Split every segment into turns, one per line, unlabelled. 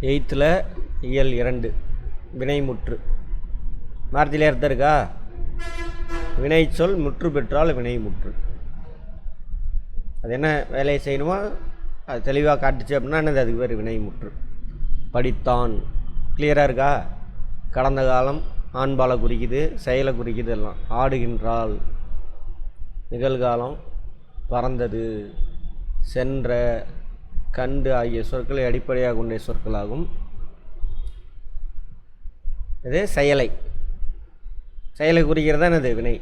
எயித்தில் இயல் இரண்டு வினைமுற்று வார்த்தையில் அர்த்தம் இருக்கா? வினை சொல் முற்று பெற்றால் வினைமுற்று அது என்ன வேலையை செய்யணுமோ? அது தெளிவாக காட்டுச்சு அப்படின்னா என்னது? அதுக்கு பேர் வினைமுற்று படித்தான். கிளியராக இருக்கா? கடந்த காலம் ஆண்பாலை குறிக்குது செயலை குறிக்குது எல்லாம். ஆடுகின்றாள். நிகழ்காலம் பறந்தது. சென்ற கண்டு ஆகிய சொற்களை அடிப்படையாக கொண்ட சொற்களாகும். இது செயலை. செயலை குறிக்கிறது என்னது வினை.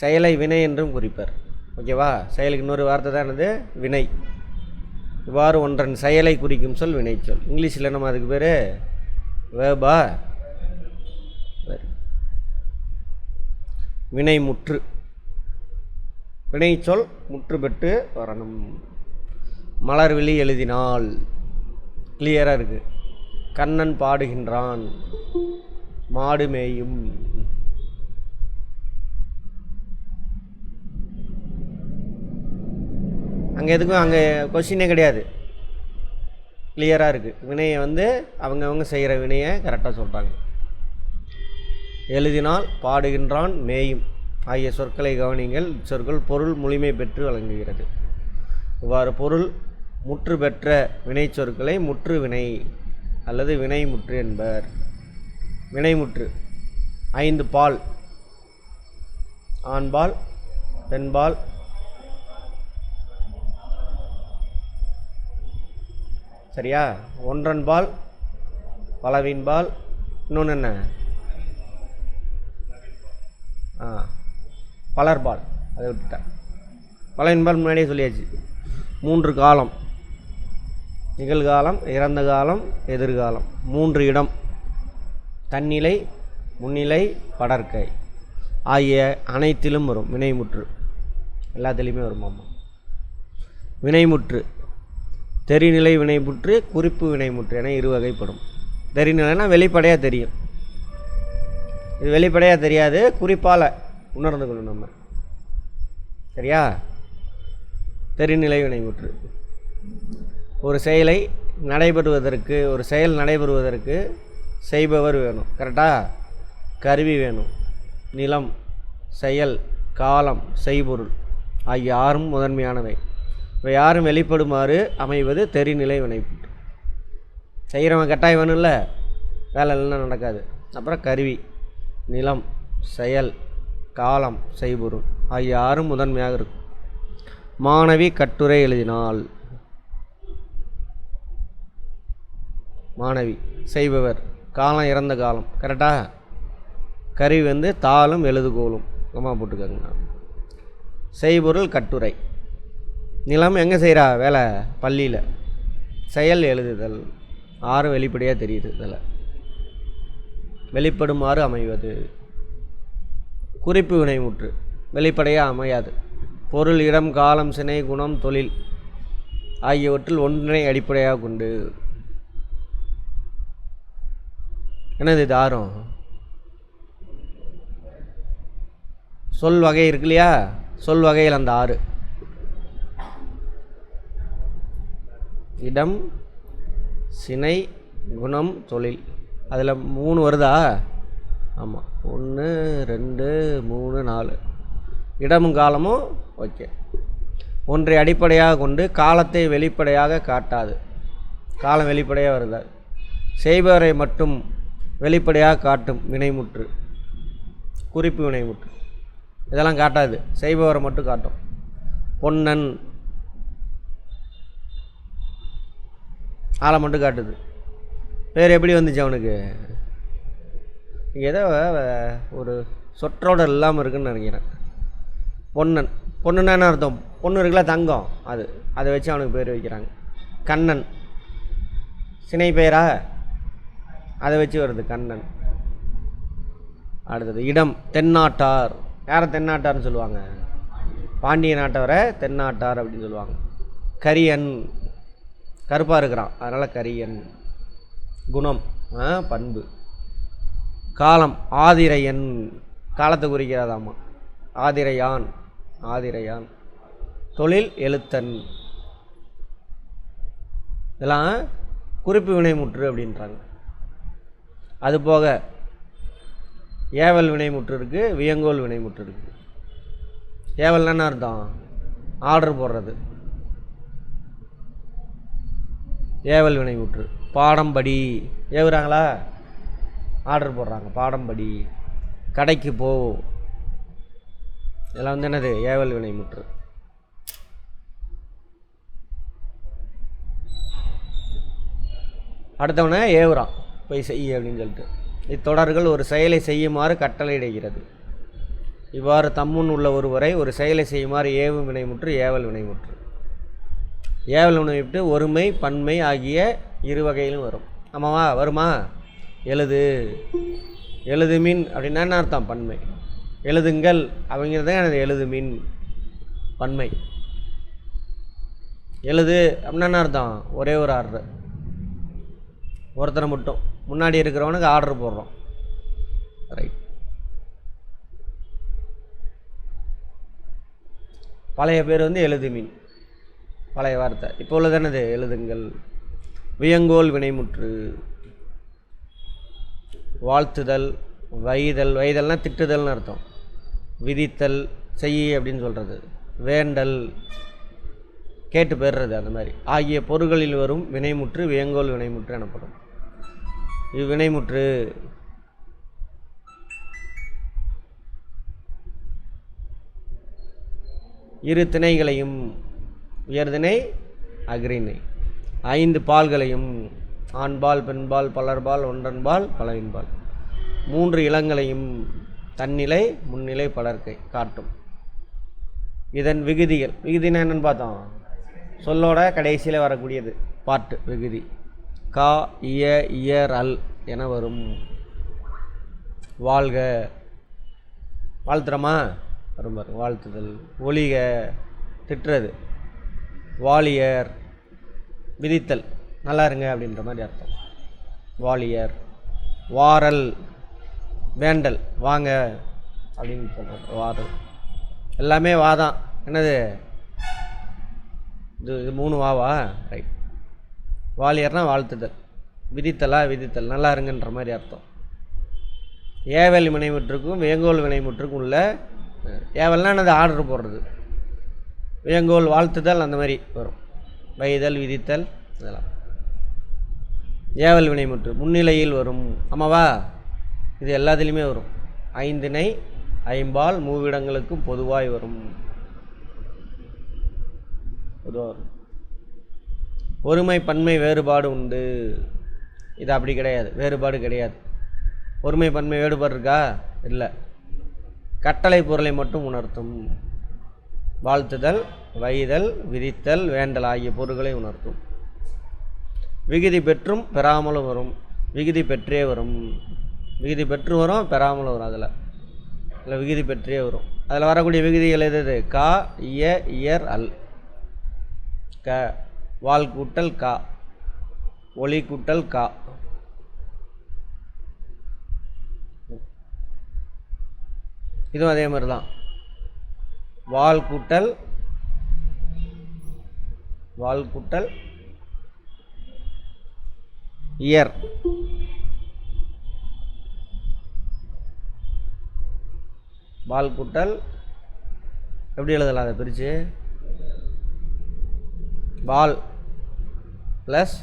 செயலை வினை என்றும் குறிப்பர். ஓகேவா? செயலுக்கு இன்னொரு வார்த்தை தான் என்னது? வினை. இவ்வாறு ஒன்றன் செயலை குறிக்கும் சொல் வினைச்சொல் இங்கிலீஷில் நம்ம அதுக்கு பேர் வேபா. வினைமுற்று. வினைச்சொல் முற்று பெற்று வரணும். மலர்விழி எழுதினால் கிளியராக இருக்குது கண்ணன் பாடுகின்றான். மாடு மேயும். அங்கே எதுக்கும் அங்கே கொஷினே கிடையாது. கிளியராக இருக்குது வினையை வந்து அவங்கவுங்க செய்கிற வினையை கரெக்டாக சொல்கிறாங்க எழுதினால் பாடுகின்றான் மேயும். ஆகிய சொற்களை கவனிங்கள் சொற்கள் பொருள் முழுமை பெற்று வழங்குகிறது இவ்வாறு பொருள் முற்று பெற்ற வினைச்சொற்களை முற்று வினை அல்லது வினை முற்று என்பர். வினைமுற்று. ஐந்து பால். ஆண்பால் பெண்பால். சரியா? ஒன்றன்பால் பலவின்பால் இன்னொன்று என்ன ஆ பலர்பால். அதை விட்டுட்டேன். பலவின்பால் முன்னாடியே சொல்லியாச்சு. மூன்று காலம். நிகழ்காலம் இறந்த காலம் எதிர்காலம். மூன்று இடம். தன்னிலை முன்னிலை படற்கை ஆகிய அனைத்திலும் வரும். வினைமுற்று. எல்லாத்துலேயுமே வரும் ஆமாம் வினைமுற்று. தெரிநிலை வினைமுற்று குறிப்பு வினைமுற்று என இரு வகைப்படும். தெரிநிலைனா வெளிப்படையாக தெரியும். இது வெளிப்படையாக தெரியாது குறிப்பால் உணர்ந்து கொள்ளும் நம்ம. சரியா? தெரிநிலை வினைமுற்று. ஒரு செயலை நடைபெறுவதற்கு ஒரு செயல் நடைபெறுவதற்கு செய்பவர் வேணும். கரெக்டாக கருவி வேணும். நிலம் செயல் காலம் செய்பொருள் ஆகிய ஆறும் முதன்மையானவை. இவை யாரும் வெளிப்படுமாறு அமைவது தெரிநிலை வினைப்புற்று செய்கிறவன் கட்டாயம் வேணும்ல? வேலை இல்லைன்னா நடக்காது. அப்புறம் கருவி நிலம் செயல் காலம் செய்பொருள் ஆகிய ஆறும் முதன்மையாக இருக்கும். மாணவி கட்டுரை எழுதினாள். மாணவி செய்பவர் காலம் இறந்த காலம். கரெக்டாக கருவி வந்து தாளும் எழுதுகோலும். அம்மா போட்டுக்கோங்க. செய்பொருள் கட்டுரை. நிலம் எங்கே செய்கிறா வேலை பள்ளியில். செயல் எழுதுதல். ஆறும் வெளிப்படையாக தெரியுது இதில். வெளிப்படுமாறு அமைவது. குறிப்பு வினைமுற்று வெளிப்படையாக அமையாது. பொருள் இடம் காலம் சினை குணம் தொழில் ஆகியவற்றில் ஒன்றினை அடிப்படையாக கொண்டு என்னது இது ஆறும் சொல் வகை இருக்கு இல்லையா சொல் வகையில் அந்த ஆறு. இடம் சினை குணம் தொழில். அதில் மூணு வருதா? ஆமாம். ஒன்று ரெண்டு மூணு நாலு. இடமும் காலமும் ஓகே. ஒன்றை அடிப்படையாக கொண்டு காலத்தை வெளிப்படையாக காட்டாது. காலம் வெளிப்படையாக வருதா செய்பவரை மட்டும் வெளிப்படையாக காட்டும் வினைமுற்று குறிப்பு வினைமுற்று. இதெல்லாம் காட்டாது. செய்பவரை மட்டும் காட்டும். பொன்னன் ஆளை மட்டும் காட்டுது. பேர் எப்படி வந்துச்சு அவனுக்கு? ஏதோ ஒரு சொற்றோட இல்லாமல் இருக்குன்னு நினைக்கிறேன். பொன்னன். பொண்ணுன்னா என்ன அர்த்தம்? பொண்ணு இருக்குல்ல தங்கம். அது. அதை வச்சு அவனுக்கு பேர் வைக்கிறாங்க. கண்ணன். சினை பெயரா அதை வச்சு வருது கண்ணன். அடுத்தது இடம் தென்னாட்டார். யாரை தென்னாட்டார்னு சொல்லுவாங்க? பாண்டிய நாட்டவரை தென்னாட்டார் அப்படின்னு சொல்லுவாங்க. கரியன். கருப்பாக இருக்கிறான். அதனால் கரியன். குணம் பண்பு. காலம் ஆதிரையன். காலத்தை குறிக்கிறதாமா ஆதிரையான் ஆதிரையான். தொழில் எழுத்தன். இதெல்லாம் குறிப்பு வினைமுற்று அப்படின்றாங்க. அது போக ஏவல் வினைமுற்று இருக்குது வியங்கோல் வினைமுற்று இருக்குது ஏவல்னா என்ன அர்த்தம்? ஆர்டர் போடுறது. ஏவல் வினைமுற்று. பாடம்படி. ஏவுறாங்களா? ஆர்டர் போடுறாங்க. பாடம்படி. கடைக்கு போ. இதெல்லாம் வந்து என்னது? ஏவல் வினைமுற்று. அடுத்தவனை ஏவுறான். போய் செய் அப்படின்னு சொல்லிட்டு. இத்தொடர்கள் ஒரு செயலை செய்யுமாறு கட்டளையிடுகிறது. இவ்வாறு தம்முன் உள்ள ஒருவரை ஒரு செயலை செய்யுமாறு ஏவும் வினைமுற்று ஏவல் வினைமுற்று. ஏவல் வினைவிட்டு ஒருமை பன்மை ஆகிய இரு வகையிலும் வரும். ஆமாவா? வருமா? எழுது. எழுது மீன் அப்படின்னா என்ன அர்த்தம்? பன்மை. எழுதுங்கள் அப்படிங்கிறது எனது எழுது மீன் பன்மை. எழுது அப்படின்னா என்ன அர்த்தம்? ஒரே ஒரு ஆர்டர். ஒருத்தனை மட்டும். முன்னாடி இருக்கிறவனுக்கு ஆர்டர் போடுறோம். ரைட் பழைய பேர் வந்து எழுது மீன். பழைய வார்த்தை. இப்போ உள்ளது என்னது? எழுதுங்கள். வியங்கோல் வினைமுற்று. வாழ்த்துதல் வைதல். வைதல்னால் திட்டுதல்னு அர்த்தம். விதித்தல் செய் அப்படின்னு சொல்கிறது வேண்டல். கேட்டு பெறுறது அந்த மாதிரி. ஆகிய பொருள்களில் வரும் வினைமுற்று வியங்கோல் வினைமுற்று எனப்படும். இவ்வினைமுற்று. இரு திணைகளையும் உயர்திணை அக்ரிணை ஐந்து பால்களையும் ஆண்பால் பெண்பால் பலர்பால் ஒன்றன்பால் பலவின்பால். மூன்று இளங்களையும் தன்னிலை முன்னிலை பலர்க்கை காட்டும். இதன் விகுதிகள் விகுதினா என்னன்னு பார்த்தோம்? சொல்லோட கடைசியில் வரக்கூடியது பாட்டு விகுதி. கா இய இயர் அல் என வரும். வாழ்க. வாழ்த்துறோமா? வரும் பாருங்க. வாழ்த்துதல். ஒளிக திட்டுறது. வாலியர். விதித்தல். நல்லா இருங்க அப்படின்ற மாதிரி அர்த்தம். வாலியர். வாரல். வேண்டல். வாங்க அப்படின்னு சொல்கிறது வாரல். எல்லாமே வாதான் என்னது? இது இது மூணு வாவா ரைட் வாலியர்னா வாழ்த்துதல். விதித்தலா விதித்தல். நல்லா இருங்கன்ற மாதிரி அர்த்தம். ஏவல் வினைமுற்றுக்கும் வேங்கோல் வினைமுற்றுக்கும் உள்ள ஏவல்னா என்னது? ஆர்டர் போடுறது. வேங்கோல் வாழ்த்துதல் அந்த மாதிரி வரும். வைதல் விதித்தல் இதெல்லாம். ஏவல் வினைமுற்று முன்னிலையில் வரும். ஆமாவா? இது எல்லாத்துலேயுமே வரும். ஐந்தினை ஐம்பால் மூவிடங்களுக்கும் பொதுவாய் வரும். பொதுவாக வரும். ஒருமை பன்மை வேறுபாடு உண்டு. இது அப்படி கிடையாது. வேறுபாடு கிடையாது. ஒருமை பன்மை வேறுபாடு இருக்கா? இல்லை. கட்டளை பொருளை மட்டும் உணர்த்தும். வாழ்த்துதல் வைதல் விதித்தல் வேண்டல் ஆகிய பொருள்களை உணர்த்தும். விகுதி பெற்றும் பெறாமலும் வரும். விகுதி பெற்றே வரும். விகுதி பெற்று வரும் பெறாமலும் வரும் அதில். இல்லை விகுதி பெற்றே வரும். அதில் வரக்கூடிய விகுதிகள் எது? க இய இயர் அல். க. வால் கூட்டல் கா. ஒளி கூட்டல் கா. இதுவும் அதே மாதிரி தான் வால் கூட்டல் வால் கூட்டல் இயர். வால் கூட்டல் எப்படி எழுதலாம் அதை பிரித்து வால். ப்ளஸ்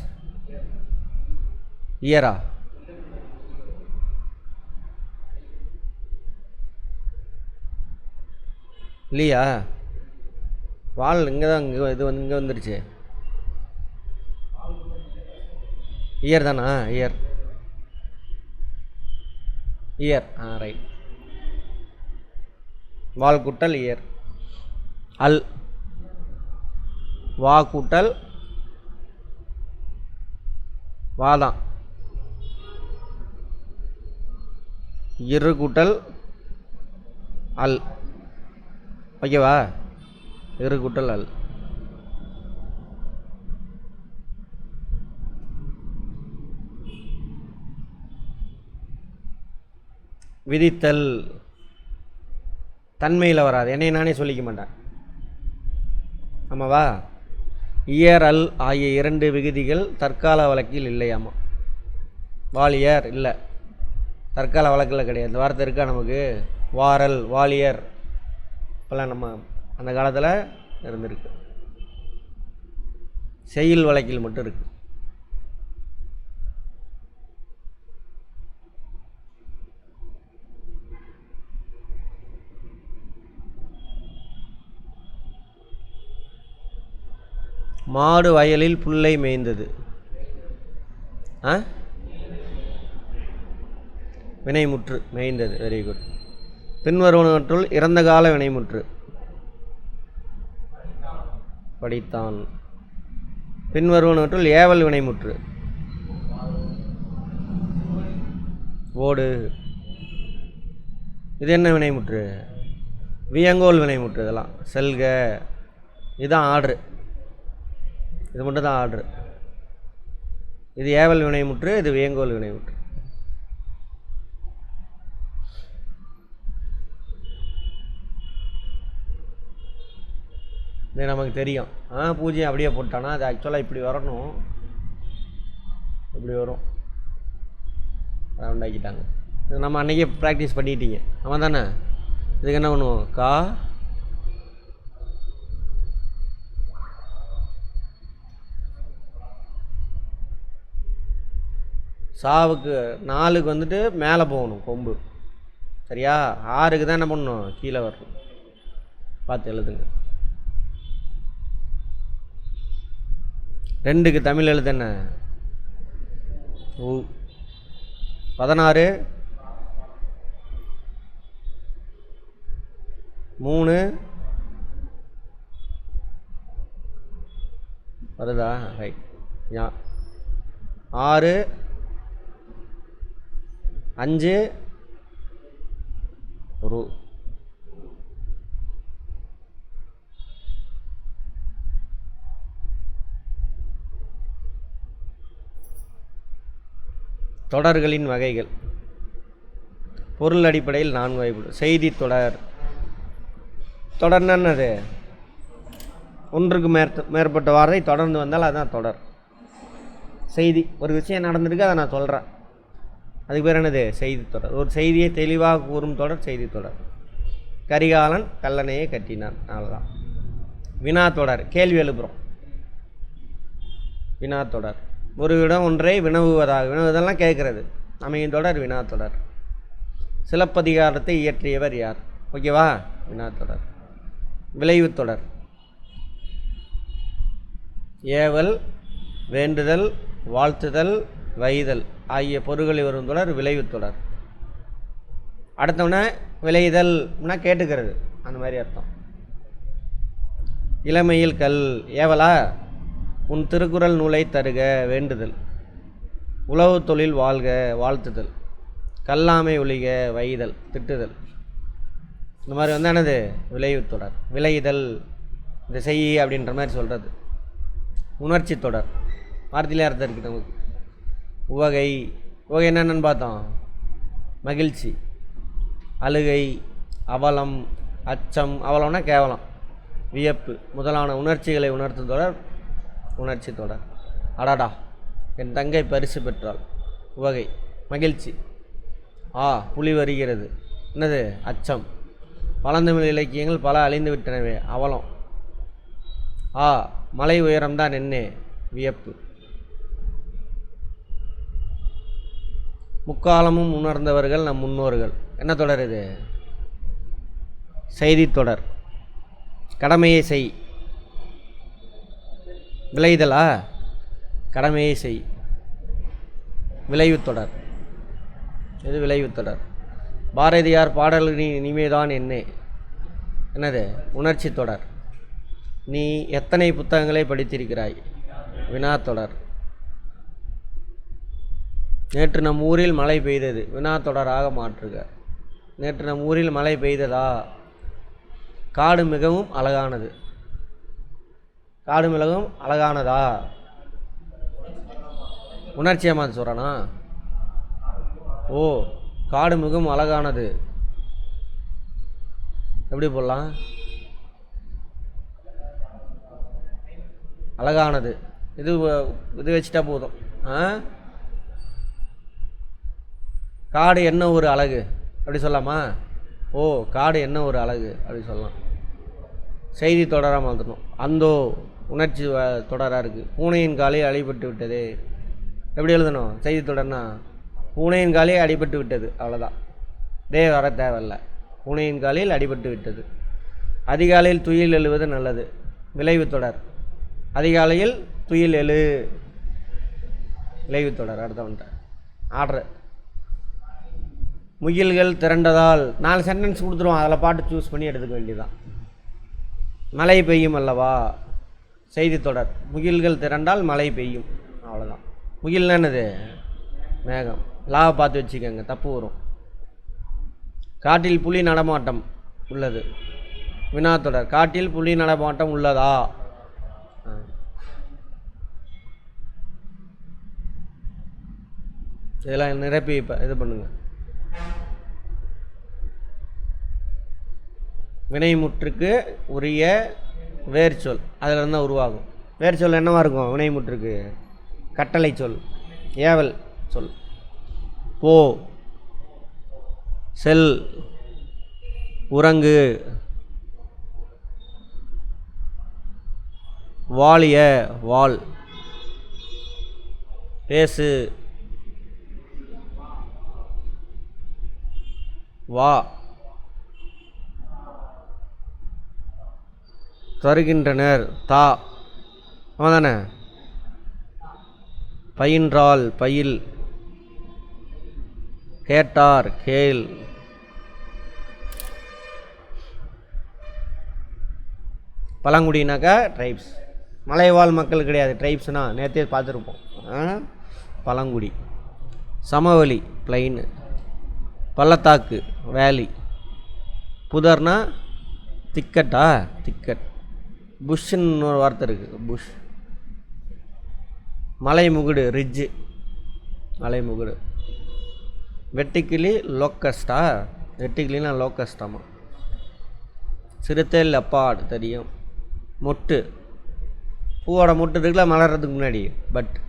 இயரா இல்லையா? வால் இங்கே தான் இங்கே இது வந்து இங்கே வந்துருச்சு. இயர் தானா? இயர் இயர் ஆ ரைட் வால் கூட்டல் இயர் அல். வா கூட்டல் வாதான். இரு கூட்டல் அல். ஓகேவா? இரு கூட்டல் அல். விதித்தல். தன்மையில் வராது. என்னை நானே சொல்லிக்க மாட்டேன். ஆமாவா? இயர் அல் ஆகிய இரண்டு விகுதிகள் தற்கால வழக்கில் இல்லையாமா? வாலியர் இல்லை. தற்கால வழக்கில் கிடையாது. இந்த வார்த்தை இருக்கா நமக்கு? வாரல் வாலியர். இப்போல்லாம் நம்ம அந்த காலத்தில் இருந்திருக்கு. செய்யுள் வழக்கில் மட்டும் இருக்குது மாடு வயலில் புல்லை மேய்ந்தது. ஆ? வினைமுற்று மேய்ந்தது. வெரி குட் பின்வருவனவற்றுள் இறந்த கால வினைமுற்று. படித்தான். பின்வருவனவற்றுள் ஏவல் வினைமுற்று. ஓடு. இது என்ன வினைமுற்று? வியங்கோல் வினைமுற்று இதெல்லாம். செல்க. இதுதான் ஆர்டரு. இது மட்டும் தான் ஆர்டரு இது ஏவல் வினைமுற்று இது வேங்கோல் வினைமுற்று இது நமக்கு தெரியும். ஆ பூஜ்ஜியம் அப்படியே போட்டானா அது ஆக்சுவலாக இப்படி வரணும். இப்படி வரும். ரவுண்ட் ஆக்கிட்டாங்க. இது நம்ம அன்றைக்கே ப்ராக்டிஸ் பண்ணிட்டீங்க. ஆமாம் தானே? இதுக்கு என்ன பண்ணுவோம்? கா சாவுக்கு நாலுக்கு வந்துட்டு மேலே போகணும் கொம்பு. சரியா? ஆறுக்கு தான் என்ன பண்ணணும்? கீழே வரணும். பார்த்து எழுதுங்க. ரெண்டுக்கு தமிழ் எழுத்து என்ன? ஊ பதினாறு. மூணு. வருதா? ரைட். யா. ஆறு. அஞ்சு. ஒரு. தொடர்களின் வகைகள். பொருள் அடிப்படையில் நான்கு வகைப்படும் செய்தி தொடர். தொடர்னா அது ஒன்றுக்கு மேற்ப மேற்பட்ட வார்த்தை தொடர்ந்து வந்தால் அதுதான் தொடர். செய்தி. ஒரு விஷயம் நடந்திருக்கு அதை நான் சொல்கிறேன் அதுக்கு பேர் என்னது? செய்தி தொடர் ஒரு செய்தியை தெளிவாக கூறும் தொடர் செய்தி தொடர் கரிகாலன் கல்லணையை கட்டினான். அவ்வளோதான் வினா தொடர். கேள்வி எழுப்புறோம். வினா தொடர். ஒரு இடம் ஒன்றை வினவுவதாக வினவுவதெல்லாம் கேட்குறது. அமையும் தொடர் வினா தொடர். சிலப்பதிகாரத்தை இயற்றியவர் யார்? ஓகேவா வினா தொடர். விளைவு தொடர். ஏவல் வேண்டுதல் வாழ்த்துதல் வைதல் ஆகிய பொருள்களை வரும் தொடர் விளைவு தொடர். அடுத்தவன விளைதல்னா கேட்டுக்கிறது. அந்த மாதிரி அர்த்தம். இளமையில் கல் ஏவலா உன் திருக்குறள் நூலை தருக வேண்டுதல். உழவு தொழில் வாழ்க வாழ்த்துதல். கல்லாமை ஒழிக வைதல் திட்டுதல். இந்த மாதிரி வந்து என்னது? விளைவு தொடர். விளைதல் இதை செய் அப்படின்ற மாதிரி சொல்கிறது உணர்ச்சி தொடர். வார்த்தையிலே அர்த்தம் இருக்குது நமக்கு. உவகை. உவகை என்னென்னு பார்த்தோம்? மகிழ்ச்சி. அழுகை அவலம் அச்சம் அவலம்னா கேவலம். வியப்பு முதலான உணர்ச்சிகளை உணர்த்தும் தொடர் உணர்ச்சி தொடர். அடாடா என் தங்கை பரிசு பெற்றாள். உவகை மகிழ்ச்சி. ஆ புலி வருகிறது. என்னது? அச்சம். பழந்தமிழ் இலக்கியங்கள் பல அழிந்து விட்டனவே அவலம். ஆ மலை உயரம்தான் என்ன வியப்பு. முக்காலமும் உணர்ந்தவர்கள் நம் முன்னோர்கள். என்ன தொடர் இது? செய்தி தொடர். கடமையை செய். விளைதலா? கடமையை செய். விளைவு தொடர். இது விளைவு தொடர்? பாரதியார் பாடல் நீ இனிமேதான் என்ன. என்னது? உணர்ச்சி தொடர். நீ எத்தனை புத்தகங்களை படித்திருக்கிறாய்? வினா தொடர். நேற்று நம் ஊரில் மழை பெய்தது. வினாத்தொடராக மாற்றுக. நேற்று நம் ஊரில் மழை பெய்ததா? காடு மிகவும் அழகானது. காடு மிகவும் அழகானதா? உணர்ச்சியமா சொல்கிறானா ஓ காடு மிகவும் அழகானது. எப்படி போடலாம்? அழகானது. இது இது வச்சுட்டா போதும். ஆ? காடு என்ன ஒரு அழகு? அப்படி சொல்லலாமா? ஓ காடு என்ன ஒரு அழகு? அப்படி சொல்லலாம். செய்தி தொடராக மாற்றணும் அந்தோ உணர்ச்சி தொடராக இருக்குது பூனையின் காலே அடிபட்டு விட்டது. எப்படி எழுதணும்? செய்தி தொடர்னா பூனையின் காலே அடிபட்டு விட்டது. அவ்வளோதான் தே வர தேவையில்ல. பூனையின் காலில் அடிபட்டு விட்டது. அதிகாலையில் துயில் எழுவது நல்லது. விளைவு தொடர். அதிகாலையில் துயில் எழு. விளைவு தொடர் அடுத்தவன்ட்ட ஆர்டர். முகில்கள் திரண்டதால் நாலு சென்டென்ஸ் கொடுத்துருவோம். அதில் பாட்டு சூஸ் பண்ணி எடுத்துக்க வேண்டியதுதான். மழை பெய்யும் அல்லவா? செய்தி தொடர். முகில்கள் திரண்டால் மழை பெய்யும். அவ்வளோதான் முகில்னா என்னது? மேகம். லாவை பார்த்து வச்சுக்கோங்க. தப்பு வரும். காட்டில் புலி நடமாட்டம் உள்ளது. வினா தொடர். காட்டில் புலி நடமாட்டம் உள்ளதா? ஆ. இதெல்லாம் நிரப்பி இப்போ இது பண்ணுங்கள் வினைமுற்றுக்கு உரிய வேர்ச்சொல். அதில் தான் உருவாகும். வேர்ச்சொல் என்னவா இருக்கும்? வினைமுற்றுக்கு. கட்டளை சொல். ஏவல் சொல். போ. செல். உறங்கு. வாலிய. வாள் பேசு. வா. தருகின்றனர். தா. ஆமாதானே பயின்றால் பயில். கேட்டார் கேள். பழங்குடினாக்கா ட்ரைப்ஸ் மலைவாழ் மக்கள் கிடையாது. ட்ரைப்ஸ்னா நேற்றே பார்த்துருப்போம். ஆ? பழங்குடி. சமவெளி பிளைனு பள்ளத்தாக்கு வேலி புதர்னா திக்கட்டா திக்கட் புஷ்ஷுன்னு ஒரு வார்த்தை இருக்குது புஷ். மலைமுகுடு ரிட்ஜு. மலை வெட்டிக்கிளி லோக்கஸ்டா? வெட்டிக்கிளினா லோக்கஸ்டாமா? சிறுத்தை லெப்பாடு தெரியும். மொட்டு. பூவோட மொட்டு இருக்குல்ல மலர்றதுக்கு முன்னாடி. பட்